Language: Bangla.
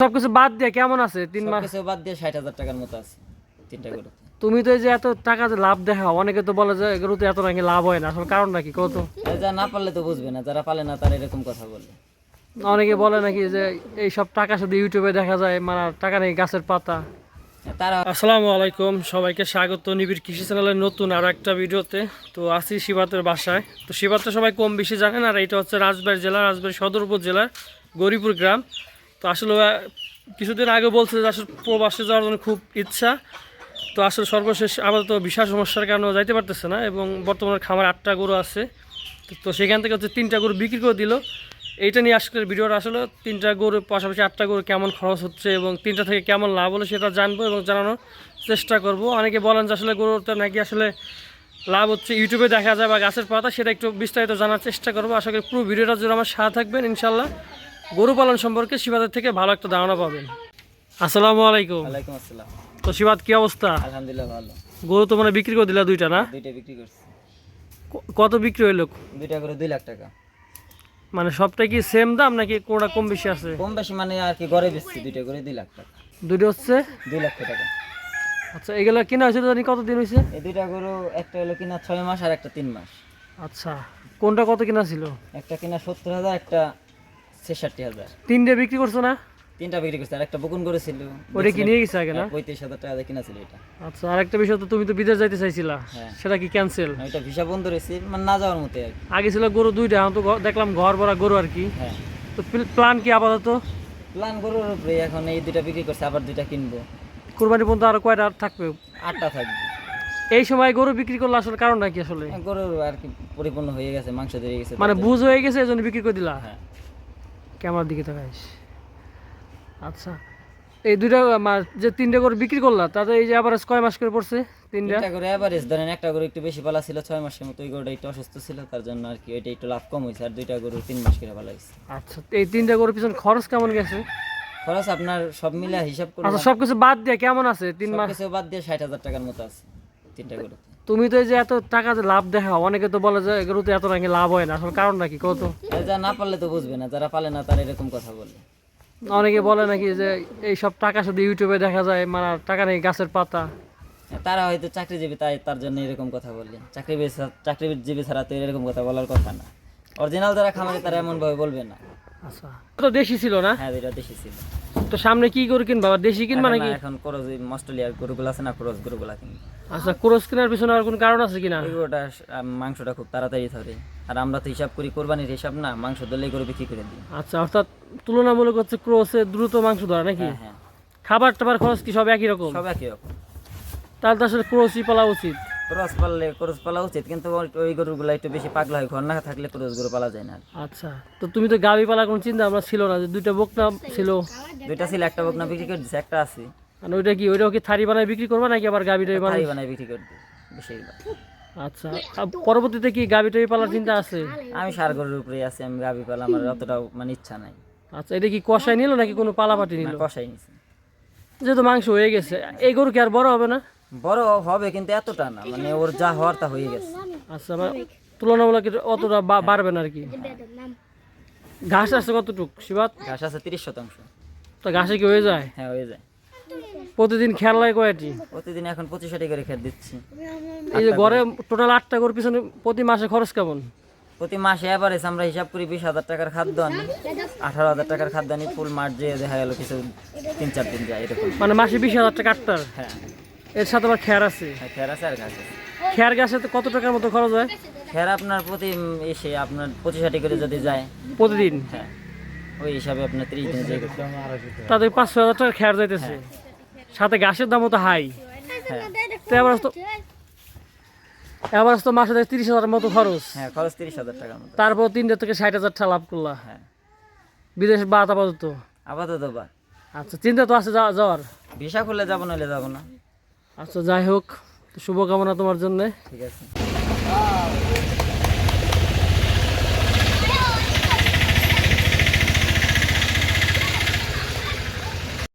সবকিছু বাদ দিয়ে কেমন আছে তিন মাস? সবকিছু বাদ দিয়ে ষাট হাজার টাকার মতো আছে তিনটা গরুতে তুমি তো এই যে এত টাকা যে লাভ দেখাও অনেকে তো বলে যে এগুলোতে এত নাকি লাভ হয় না আসলে কারণটা কি কত যা না পারলে তো বুঝবে না যারা পালে না তারা এরকম কথা বলে। অনেকে বলে নাকি যে এই সব টাকা শুধু ইউটিউবে দেখা যায় মানে টাকা নেই গাছের পাতা। তারা আসসালামু আলাইকুম সবাইকে স্বাগত নিবিড় কৃষি চ্যানেলের নতুন আর একটা ভিডিওতে। তো আসি শিবাতের বাসায়। তো শিবাতে সবাই কম বেশি জানেন আর এটা হচ্ছে রাজবাড়ী জেলা রাজবাড়ী সদর উপজেলার গৌরীপুর গ্রাম। তো আসলে কিছুদিন আগে বলছে যে আসলে প্রবাসে যাওয়ার জন্য খুব ইচ্ছা। তো আসলে সর্বশেষ আপাতত বিশাল সমস্যার কারণে যাইতে পারতেছে না এবং বর্তমানে খামার আটটা গরু আছে। তো- সেখান থেকে হচ্ছে তিনটা গরু বিক্রি করে দিল। এইটা নিয়ে আজকের ভিডিওটা আসলে তিনটা গরুর পাশাপাশি আটটা গরু কেমন খরচ হচ্ছে এবং তিনটা থেকে কেমন লাভ হলো সেটা জানব এবং জানানোর চেষ্টা করব। অনেকে বলেন যে আসলে গরুটা নাকি আসলে লাভ হচ্ছে। ইউটিউবে দেখা যায় বা গাছের পাতা, সেটা একটু বিস্তারিত জানার চেষ্টা করব। আশা করি পুরো ভিডিওটা জন্য আমার সাথে থাকবেন, ইনশাল্লাহ। গরু পালন সম্পর্কে শিবাদের থেকে ভালো একটা ধারণা পাবেন। আসসালামু আলাইকুম। ওয়ালাইকুম আসসালাম। তো শিবাদ কি অবস্থা? আলহামদুলিল্লাহ ভালো। গরু তো মানে বিক্রি করে দিলা দুইটা না? দুইটা বিক্রি করছি। কত বিক্রি হইল? দুইটা করে দুই লাখ টাকা। মানে সবটাই কি সেম দাম নাকি কোনটা কম বেশি আছে? কম বেশি মানে আর কি ঘরে বেচছি দুইটা করে দুই লাখ টাকা। দুইটা হচ্ছে? দুই লাখ টাকা। আচ্ছা এগুলো কেনা হয়েছে জানি কত দিন হয়েছে? এই দুইটা গরু একটা হলো কিনা ছয় মাস আর একটা তিন মাস। আচ্ছা কোনটা কত কিনা ছিল? একটা কিনা সত্তর হাজার একটা ছেষট্টি হাজার। তিনটে বিক্রি করছ না? তিনটা বিক্রি করছে আর একটা বকুন করে ছিল ওটা কি নিয়ে গেছে আগে না? পঁয়ত্রিশ হাজার টাকা দিয়ে কিনা ছিল এটা। আচ্ছা আরেকটা বিষয় তো তুমি তো বিদেশ যাইতে চাইছিলা হ্যাঁ। সেটা কি ক্যান্সেল ওইটা ভিসা বন্ধ রয়েছে মানে না যাওয়ার মতো আগে ছিল গরু দুইটা এখন তো দেখলাম ঘর ভরা গরু আর কি। হ্যাঁ। তো প্ল্যান কি আপাতত? প্ল্যান গরুর উপরে এখন এই দুইটা বিক্রি করছে আবার দুইটা কিনবো। কোরবানি পর্যন্ত আরও কয়টা আর থাকবে? আটটা থাকবে। এই সময় গরু বিক্রি করলে আসলে কারণটা কি আসলে? গরুর আর কি পরিপূর্ণ হয়ে গেছে মাংস দিয়ে গেছে মানে বুঝ হয়ে গেছে এই জন্য বিক্রি করে দিলা? হ্যাঁ। ক্যামেরার দিকে তাকাইস? আচ্ছা এই দুইটা মা- যে তিনটা গরু বিক্রি করলা তাতে এই যে আবার কয় মাস করে পড়ছে তিনটা? করে অ্যাভারেজ ধরেন একটা গরু একটু বেশি পালা ছিল ছয় মাসের মতো ওই গরুটা একটু অসুস্থ ছিল তার জন্য আর কি ওইটা একটু লাভ কম হয়েছে আর দুইটা গরু তিন মাস করে ভালো হয়েছে আচ্ছা এই তিনটা গরুর পিছনে খরচ কেমন গেছে? খরচ আপনার সব মিলে হিসাব করে আচ্ছা সবকিছু বাদ দিয়ে কেমন আছে? তিন মাস বাদ দিয়ে ষাট হাজার টাকার মতো আছে তিনটা গরু তুমি তো এই যে এত টাকা যে লাভ দেখাও অনেকে তো বলে যে এগুলোতে এত নাকি লাভ হয় না। আসলে কারণ নাকি কত যা না পারলে তো বুঝবে না যারা পালে না তারা এরকম কথা বলে। অনেকে বলে নাকি যে এই সব টাকা শুধু ইউটিউবে দেখা যায় মানে টাকা নেই গাছের পাতা। তারা হয়তো চাকরিজীবী তাই তার জন্য এরকম কথা বললে চাকরিজীবী চাকরিজীবী ছাড়া তো এরকম কথা বলার কথা না। অরিজিনাল যারা খামারে তারা এমন ভাবে বলবে না। আচ্ছা। তো দেশি ছিল না? হ্যাঁ এটা দেশি ছিল। তো সামনে কি গরু কিনবা? দেশি কিনবা নাকি? এখন ওই অস্ট্রেলিয়ার গরুগুলো আছে না করজ গরুগুলা কিনবে। আচ্ছা ক্রস কেনার পিছনে আর কোনো কারণ আছে কিনা? গরুটা মাংসটা খুব তাড়াতাড়ি ধরে আর আমরা তো হিসাব করি কোরবানির হিসাব না মাংস দিলে গরু বিক্রি করে দিই। আচ্ছা অর্থাৎ তুলনামূলক হচ্ছে ক্রসে দ্রুত মাংস ধরা নাকি? হ্যাঁ হ্যাঁ। খাবার টাবার খরচ কি সব একই রকম? সব একই রকম। তাহলে তো আসলে ক্রসই পালা উচিত। ক্রস পাললে ক্রস পালা উচিত কিন্তু ওই- গরুগুলো একটু বেশি পাগলা হয় ঘর না থাকলে ক্রস গরু পালা যায় না আচ্ছা তো তুমি তো গাবি পালা কোনো চিন্তা আমরা ছিল না যে দুইটা বকনা ছিল? দুইটা ছিল একটা বকনা বিক্রি করে দিচ্ছে একটা আছে। মানে ওইটা কি ওইটাও কি থারি বানায় বিক্রি করবা নাকি আবার গাবিটাই বানাই থাই বানায় বিক্রি করে দিই বেশিগুলো আচ্ছা আর পরবর্তীতে কি গাবিটাই পালার চিন্তা আছে? আমি সার গরুর উপরে আছি আমি গাবি পালা আমার অতটাও মানে ইচ্ছা নাই। আচ্ছা এটা কি কষাই নিল নাকি কোনো পালাপাটি নিল? কষাই নিছি। যেহেতু মাংস হয়ে গেছে এই গরু কি আর বড় হবে না? বড় হবে কিন্তু এতটা না মানে ওর যা হওয়ার তা হয়ে গেছে। আচ্ছা মানে তুলনামূলক অতটা বাড়বে না আর কি। ঘাস আছে কতটুক শিবাত? ঘাস আছে তিরিশ শতাংশ। তো ঘাসে কি হয়ে যায়? হ্যাঁ হয়ে যায়। প্রতিদিন খেয়াল লাগে কয়টি? প্রতিদিন এখন পঁচিশ ষাটি করে খেত দিচ্ছি। এই যে ঘরে টোটাল আটটা গরুর পিছনে প্রতি মাসে খরচ কেমন? প্রতি মাসে অ্যাভারেজ আমরা হিসাব করি বিশ হাজার টাকার খাদ্য আনি। আঠারো হাজার টাকার খাদ্য আনি ফুল মাঠ যেয়ে দেখা গেল কিছু তিন চার দিন যায় এরকম। মানে মাসে বিশ হাজার টাকা আটটার? হ্যাঁ। এর সাথে আবার খেয়ার আছে? হ্যাঁ খেয়ার আছে আর আছে। খেয়ার গাছে তো কত টাকার মতো খরচ হয়? খেয়ার আপনার প্রতি এসে আপনার পঁচিশ ষাটি করে যদি যায়। প্রতিদিন? হ্যাঁ ওই হিসাবে আপনার ত্রিশ দিনে করতে তাদের পাঁচশো হাজার টাকা খেয়ার যাইতেছে। সাথে ঘাসের দামও তো হাই। হ্যাঁ। তো এবার তো এবার তো মাসে তিরিশ হাজার মতো খরচ। হ্যাঁ খরচ তিরিশ হাজার টাকার মতো। তারপর তিনটে থেকে ষাট হাজার টাকা লাভ করলা। হ্যাঁ। বিদেশ আপাতত। আপাতত আচ্ছা চিন্তা তো আছে যাওয়া- যাওয়ার। ভিসা খুললে যাব নাহলে যাব না। আচ্ছা যাই হোক শুভকামনা তোমার জন্য। ঠিক আছে।